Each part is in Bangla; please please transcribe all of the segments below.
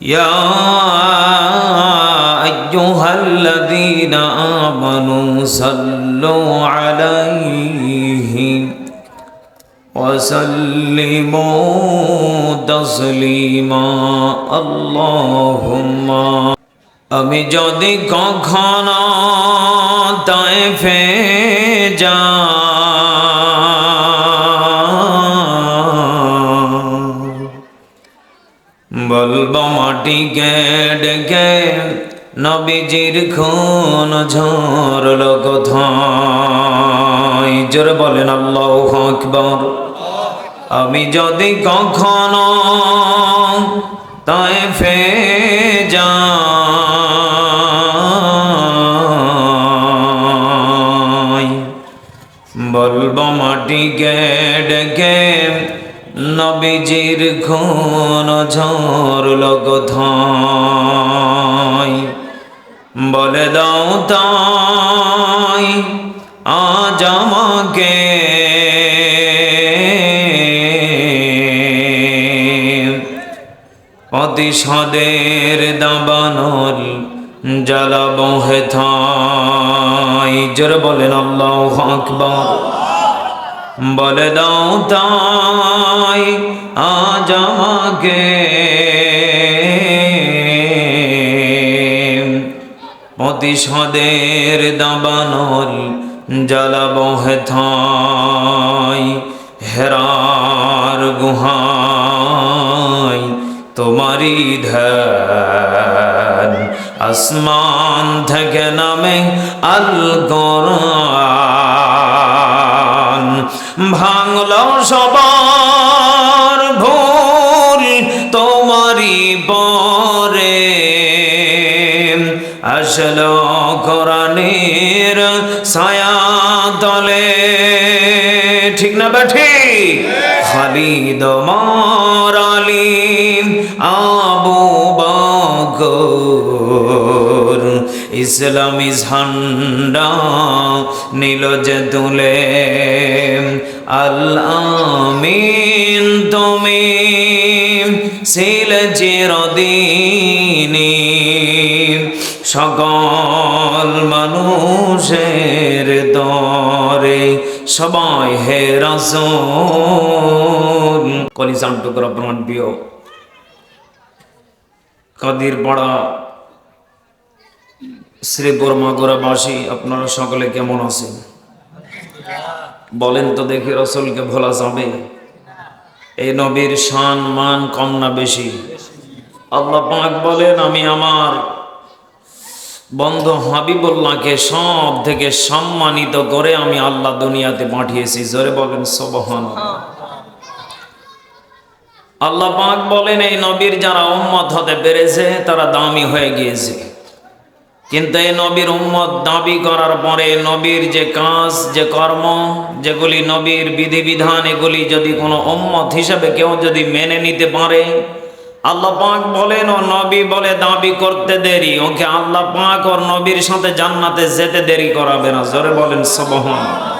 يا أيها الذين آمنوا صلوا عليه وسلموا تسليما اللهم আমি যদি কখনো তাই ফে যা বলব মাটি মাটিকে ডেকে নবীজির খুন ঝরল কোথায় জোরে বলেন, আল্লাহ আকবর। আমি যদি কখনো তাই ফে বলব মাটিকে ডেকে নবীজির খুন ঝরল কোথায় বলে দাও তাই, আজ আমাকে প্রতিশদের দাবানল জ্বালাব হেথাই জোরে বলেন, আল্লাহ আকবর। বলে দাও তাই, আজ আমাকে। প্রতিশদের দাবানল জ্বালাব হেথাই হেরার গুহাই তোমারি ধ্যান। আসমান থেকে নামে আল কোরআন ভাঙল সবার ভুল তোমারি পরে। আসল কোরআনের ছায়া তলে। ঠিক না বেঠি? খালিদ মারালিম আবু বকর। ইসলামী ঝান্ডা নীল যে তুলে। আল আমিন তুমি ছিল চিরদিনী সকল মানুষের দরে সবাই হে রাসূল। কলিজান টুকরা প্রিয় কাদির পাড়া শ্রীপুর মাগুরাবাসী আপনারা সকলে কেমন আছেন? বলেন তো দেখি রসুলকে ভোলা যাবে? এই নবীর শান, মান কম না বেশি? আল্লাহ পাক বলেন, আমি আমার বন্ধু হাবিবুল্লাহকে সব থেকে সম্মানিত করে আমি আল্লাহ দুনিয়াতে পাঠিয়েছি। জোরে বলেন সবহান আল্লাহ পাক বলেন, এই নবীর যারা উম্মত হতে পেরেছে, তারা দামি হয়ে গিয়েছে। কিন্তু এই নবীর উম্মত দাবি করার পরে নবীর যে কাজ, যে কর্ম, যেগুলি নবীর বিধিবিধান, এগুলি যদি কোনো উম্মত হিসাবে কেউ যদি মেনে নিতে পারে, আল্লাহ পাক বলেন, ও নবী, বলে দাবি করতে দেরি। ওকে আল্লাহ পাক ওর নবীর সাথে জান্নাতে যেতে দেরি করাবে না। জোরে বলেন সবহন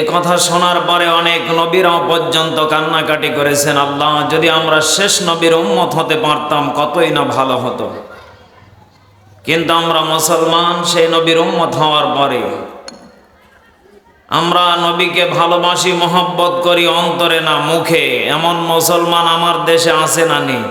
এ কথা শোনার পরে অনেক নবীরাও পর্যন্ত কান্নাকাটি করেছেন, আল্লাহ, যদি আমরা শেষ নবীর উম্মত হতে পারতাম, কতই না ভালো হতো। কিন্তু আমরা মুসলমান, সেই নবীর উম্মত হওয়ার পরে আমরা নবীকে ভালোবাসি, মোহব্বত করি অন্তরে না মুখে, এমন মুসলমান আমার দেশে আছে না নেই।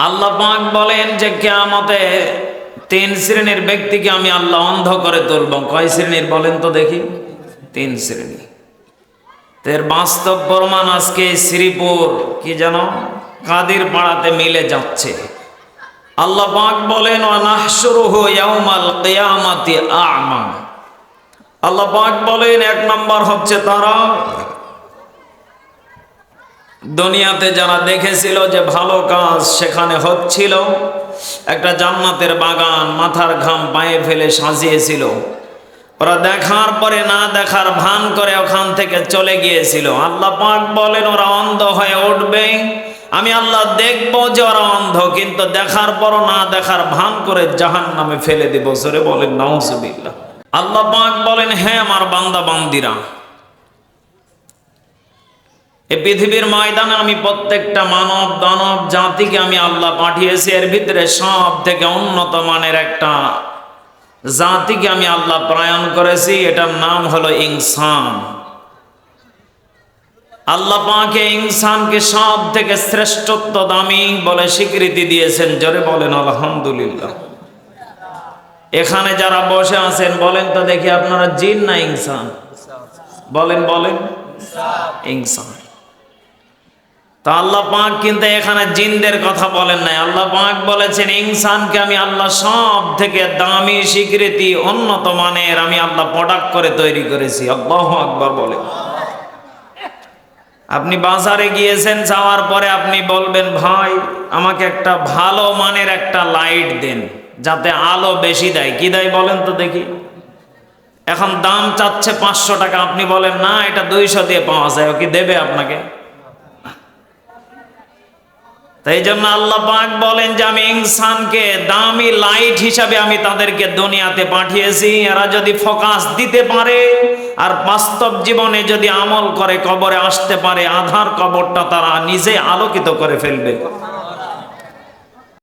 আল্লাহ পাক বলেন যে, কেয়ামতে তিন শ্রেণির ব্যক্তিকে আমি আল্লাহ অন্ধ করে তুলব। কয় শ্রেণির বলেন তো দেখি? তিন শ্রেণি। তের বাস্তব প্রমাণ আজকে শ্রীপুর, কি যেন কাদির পাড়াতে মিলে যাচ্ছে। আল্লাহ পাক বলেন আল্লাহ পাক বলেন, এক নম্বর হচ্ছে তারা দুনিয়াতে যারা দেখেছিল যে ভালো কাজ সেখানে হচ্ছিল একটা জান্নাতের বাগান মাথার ঘাম পায়ে ফেলে সাজিয়েছিল। ওরা দেখার পরে না দেখার ভান করে ওখান থেকে চলে গিয়েছিল। আল্লাহ পাক বলেন, ওরা অন্ধ হয়ে উঠবে। আমি আল্লাহ দেখব যে ওরা অন্ধ, কিন্তু দেখার পর না দেখার ভান করে জাহান নামে ফেলে দিব। সরে বলেন, নাউজুবিল্লাহ। আল্লাহ পাক বলেন হ্যাঁ আমার বান্দা বান্দিরা এই পৃথিবীর ময়দানে আমি প্রত্যেকটা মানব দানব জাতিকে আমি আল্লাহ পাঠিয়েছি, এর ভিতরে সব থেকে উন্নত মানের একটা জাতিকে আমি আল্লাহ প্রায়ণ করেছি, এটার নাম হলো ইনসান। আল্লাহ পাকে ইনসানকে সব থেকে শ্রেষ্ঠত্ব দামি বলে স্বীকৃতি দিয়েছেন, জোরে বলেন আলহামদুলিল্লাহ। এখানে যারা বসে আছেন, বলেন তো দেখি আপনারা জিন না ইনসান? বলেন বলেন। ইনসান। তা আল্লাহ পাক কিন্তু এখানে জিনদের কথা বলেন নাই। আল্লাহ পাক বলেছেন, ইনসানকে আমি আল্লাহ সব থেকে দামি স্বীকৃতি উন্নত মানের আমি আল্লাহ প্রোডাক্ট করে তৈরি করেছি। আল্লাহ আকবার বলে। আপনি বাজারে গিয়েছেন, যাওয়ার পরে আপনি বলবেন, ভাই, আমাকে একটা ভালো মানের একটা লাইট দেন, যাতে আলো বেশি দেয়। কি দেয় বলেন তো দেখি। এখন দাম চাচ্ছে পাঁচশো টাকা, আপনি বলেন, না, এটা দুইশো দিয়ে পাওয়া যায়। ও কি দেবে আপনাকে? তাই জন্য আল্লাহ পাক বলেন যে আমি ইনসানকে দামি লাইট হিসাবে আমি তাদেরকে দুনিয়াতে পাঠিয়েছি। এরা যদি ফোকাস দিতে পারে আর বাস্তব জীবনে যদি আমল করে কবরে আসতে পারে, আধার কবরটা তারা নিজে আলোকিত করে ফেলবে।